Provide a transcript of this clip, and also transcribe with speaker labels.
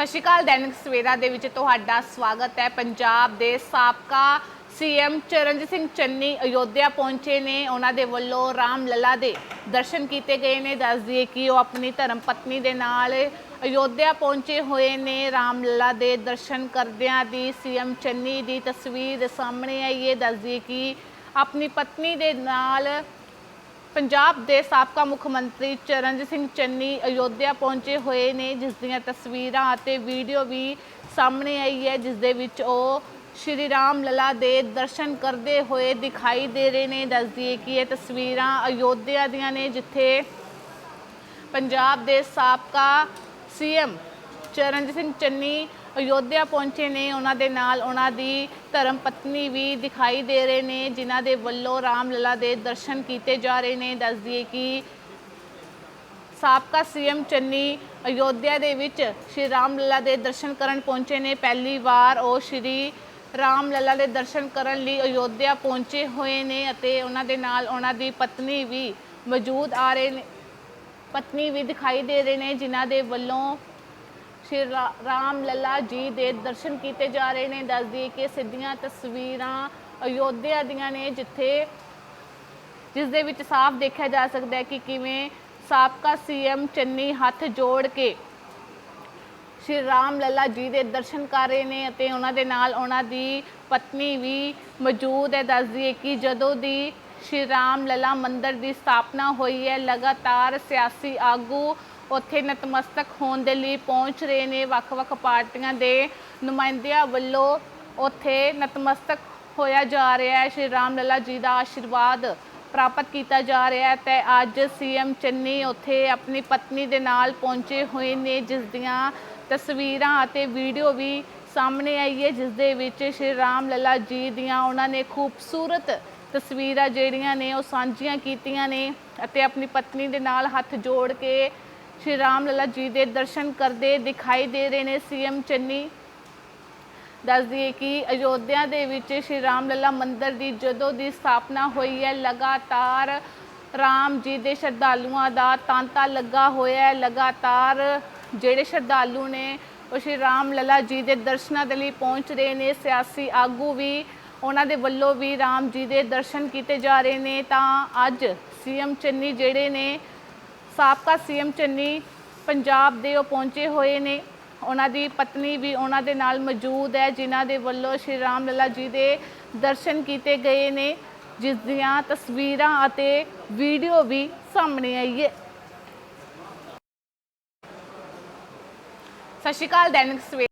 Speaker 1: ਸਤਿ ਸ਼੍ਰੀ ਅਕਾਲ, ਦੈਨਿਕ ਸਵੇਰਾ ਦੇ ਵਿੱਚ ਤੁਹਾਡਾ ਸਵਾਗਤ ਹੈ। ਪੰਜਾਬ ਦੇ ਸਾਬਕਾ ਸੀਐਮ ਚਰਨਜੀਤ ਸਿੰਘ ਚੰਨੀ ਅਯੋਧਿਆ ਪਹੁੰਚੇ ਨੇ। ਉਹਨਾਂ ਦੇ ਵੱਲੋਂ ਰਾਮ ਲਲਾ ਦੇ ਦਰਸ਼ਨ ਕੀਤੇ ਗਏ ਨੇ। ਦੱਸ ਦਈਏ ਕਿ ਉਹ ਆਪਣੀ ਧਰਮ ਪਤਨੀ ਦੇ ਨਾਲ ਅਯੋਧਿਆ ਪਹੁੰਚੇ ਹੋਏ ਨੇ। ਰਾਮ ਲਲਾ ਦੇ ਦਰਸ਼ਨ ਕਰਦਿਆਂ ਦੀ ਸੀਐਮ ਚੰਨੀ ਦੀ ਤਸਵੀਰ ਸਾਹਮਣੇ ਆਈ ਹੈ। ਦੱਸ ਦਈਏ ਕਿ ਆਪਣੀ ਪਤਨੀ ਦੇ ਨਾਲ ਪੰਜਾਬ ਦੇ ਸਾਬਕਾ ਮੁੱਖ ਮੰਤਰੀ ਚਰਨਜੀਤ ਸਿੰਘ ਚੰਨੀ ਅਯੋਧਿਆ ਪਹੁੰਚੇ ਹੋਏ ਨੇ, ਜਿਸ ਦੀਆਂ ਤਸਵੀਰਾਂ ਅਤੇ ਵੀਡੀਓ ਵੀ ਸਾਹਮਣੇ ਆਈ ਹੈ, ਜਿਸ ਦੇ ਵਿੱਚ ਉਹ ਸ਼੍ਰੀ ਰਾਮ ਲਲਾ ਦੇ ਦਰਸ਼ਨ ਕਰਦੇ ਹੋਏ ਦਿਖਾਈ ਦੇ ਰਹੇ ਨੇ। ਦੱਸਦੀਏ ਕਿ ਇਹ ਤਸਵੀਰਾਂ ਅਯੋਧਿਆ ਦੀਆਂ ਨੇ, ਜਿੱਥੇ ਪੰਜਾਬ ਦੇ ਸਾਬਕਾ ਸੀਐਮ ਚਰਨਜੀਤ ਸਿੰਘ ਚੰਨੀ ਅਯੋਧਿਆ ਪਹੁੰਚੇ ਨੇ। ਉਹਨਾਂ ਦੇ ਨਾਲ ਉਹਨਾਂ ਦੀ ਧਰਮ ਪਤਨੀ ਵੀ ਦਿਖਾਈ ਦੇ ਰਹੇ ਨੇ, ਜਿਨ੍ਹਾਂ ਦੇ ਵੱਲੋਂ ਰਾਮ ਲਲਾ ਦੇ ਦਰਸ਼ਨ ਕੀਤੇ ਜਾ ਰਹੇ ਨੇ। ਦੱਸ ਦਈਏ ਕਿ ਸਾਬਕਾ ਸੀਐਮ ਚੰਨੀ ਅਯੋਧਿਆ ਦੇ ਵਿੱਚ ਸ਼੍ਰੀ ਰਾਮ ਲਲਾ ਦੇ ਦਰਸ਼ਨ ਕਰਨ ਪਹੁੰਚੇ ਨੇ। ਪਹਿਲੀ ਵਾਰ ਉਹ ਸ਼੍ਰੀ ਰਾਮ ਲਲਾ ਦੇ ਦਰਸ਼ਨ ਕਰਨ ਲਈ ਅਯੋਧਿਆ ਪਹੁੰਚੇ ਹੋਏ ਨੇ ਅਤੇ ਉਹਨਾਂ ਦੇ ਨਾਲ ਉਹਨਾਂ ਦੀ ਪਤਨੀ ਵੀ ਮੌਜੂਦ ਆ ਰਹੇ ਨੇ। ਪਤਨੀ ਵੀ ਦਿਖਾਈ ਦੇ ਰਹੇ ਨੇ, ਜਿਨ੍ਹਾਂ ਦੇ ਵੱਲੋਂ ਸ਼੍ਰੀ ਰਾਮ ਲੱਲਾ ਜੀ ਦੇ ਦਰਸ਼ਨ ਕੀਤੇ ਜਾ ਰਹੇ ਨੇ। ਦੱਸ ਕਿ ਸਿੱਧੀਆਂ ਤਸਵੀਰਾਂ ਅਯੋਧਿਆ ਦੀਆਂ ਨੇ, ਜਿੱਥੇ ਜਿਸ ਦੇ ਵਿੱਚ ਸਾਫ਼ ਦੇਖਿਆ ਜਾ ਸਕਦਾ ਹੈ ਕਿ ਕਿਵੇਂ ਸਾਬਕਾ ਸੀਐਮ ਚੰਨੀ ਹੱਥ ਜੋੜ ਕੇ ਸ਼੍ਰੀ ਰਾਮ ਲੱਲਾ ਜੀ ਦੇ ਦਰਸ਼ਨ ਕਰ ਰਹੇ ਨੇ ਅਤੇ ਉਹਨਾਂ ਦੇ ਨਾਲ ਉਹਨਾਂ ਦੀ ਪਤਨੀ ਵੀ ਮੌਜੂਦ ਹੈ। ਦੱਸਦੀ ਦਈਏ ਕਿ ਜਦੋਂ ਦੀ ਸ਼੍ਰੀ ਰਾਮ ਲਲਾ ਮੰਦਿਰ ਦੀ ਸਥਾਪਨਾ ਹੋਈ ਹੈ। ਲਗਾਤਾਰ ਸਿਆਸੀ ਆਗੂ ਉੱਥੇ ਨਤਮਸਤਕ ਹੋਣ ਦੇ ਲਈ ਪਹੁੰਚ ਰਹੇ ਨੇ। ਵੱਖ-ਵੱਖ ਪਾਰਟੀਆਂ ਦੇ ਨੁਮਾਇੰਦਿਆਂ ਵੱਲੋਂ ਉੱਥੇ ਨਤਮਸਤਕ ਹੋਇਆ ਜਾ ਰਿਹਾ ਹੈ। ਸ਼੍ਰੀ ਰਾਮ ਲਲਾ ਜੀ ਦਾ ਆਸ਼ੀਰਵਾਦ ਪ੍ਰਾਪਤ ਕੀਤਾ ਜਾ ਰਿਹਾ ਹੈ ਤੇ ਅੱਜ ਸੀਐਮ ਚੰਨੀ ਉੱਥੇ ਆਪਣੀ ਪਤਨੀ ਦੇ ਨਾਲ ਪਹੁੰਚੇ ਹੋਏ ਨੇ, ਜਿਸ ਦੀਆਂ ਤਸਵੀਰਾਂ ਅਤੇ ਵੀਡੀਓ ਵੀ ਸਾਹਮਣੇ ਆਈ ਹੈ, ਜਿਸ ਦੇ ਵਿੱਚ ਸ਼੍ਰੀ ਰਾਮ ਲਲਾ ਜੀ ਦੀਆਂ ਉਹਨਾਂ ਨੇ ਖੂਬਸੂਰਤ ਤਸਵੀਰਾਂ ਜਿਹੜੀਆਂ ਨੇ ਉਹ ਸਾਂਝੀਆਂ ਕੀਤੀਆਂ ਨੇ ਅਤੇ ਆਪਣੀ ਪਤਨੀ ਦੇ ਨਾਲ ਹੱਥ ਜੋੜ ਕੇ ਸ਼੍ਰੀ ਰਾਮ ਲੱਲਾ ਜੀ ਦੇ ਦਰਸ਼ਨ ਕਰਦੇ ਦਿਖਾਈ ਦੇ ਰਹੇ ਨੇ ਸੀਐਮ ਚੰਨੀ। ਦੱਸ ਦਈਏ ਕਿ ਅਯੋਧਿਆ ਦੇ ਵਿੱਚ ਸ਼੍ਰੀ ਰਾਮ ਲੱਲਾ ਮੰਦਿਰ ਦੀ ਜਦੋਂ ਦੀ ਸਥਾਪਨਾ ਹੋਈ ਹੈ, ਲਗਾਤਾਰ ਰਾਮ ਜੀ ਦੇ ਸ਼ਰਧਾਲੂਆਂ ਦਾ ਤਾਂਤਾ ਲੱਗਾ ਹੋਇਆ ਹੈ, ਲਗਾਤਾਰ ਜਿਹੜੇ ਸ਼ਰਧਾਲੂ ਨੇ ਉਹ ਸ਼੍ਰੀ ਰਾਮ ਲਲਾ ਜੀ ਦੇ ਦਰਸ਼ਨਾਂ ਦੇ ਲਈ ਪਹੁੰਚ ਰਹੇ ਨੇ, ਸਿਆਸੀ ਆਗੂ ਵੀ ਉਹਨਾਂ ਦੇ ਵੱਲੋਂ ਵੀ ਰਾਮ ਜੀ ਦੇ ਦਰਸ਼ਨ ਕੀਤੇ ਜਾ ਰਹੇ ਨੇ, ਤਾਂ ਅੱਜ ਸੀਐਮ ਚੰਨੀ ਜਿਹੜੇ ਨੇ, ਸਾਬਕਾ ਸੀਐਮ ਚੰਨੀ ਪੰਜਾਬ ਦੇ ਉਹ ਪਹੁੰਚੇ ਹੋਏ ਨੇ। ਉਹਨਾਂ ਦੀ ਪਤਨੀ ਵੀ ਉਹਨਾਂ ਦੇ ਨਾਲ ਮੌਜੂਦ ਹੈ, ਜਿਨ੍ਹਾਂ ਦੇ ਵੱਲੋਂ ਸ਼੍ਰੀ ਰਾਮ ਲੱਲਾ ਜੀ ਦੇ ਦਰਸ਼ਨ ਕੀਤੇ ਗਏ ਨੇ। ਜਿਸ ਦੀਆਂ ਤਸਵੀਰਾਂ ਅਤੇ ਵੀਡੀਓ ਵੀ ਸਾਹਮਣੇ ਆਈ ਹੈ। ਸਤਿ ਸ਼੍ਰੀ ਅਕਾਲ, ਦੈਨਿਕ ਸਵੇਰਾ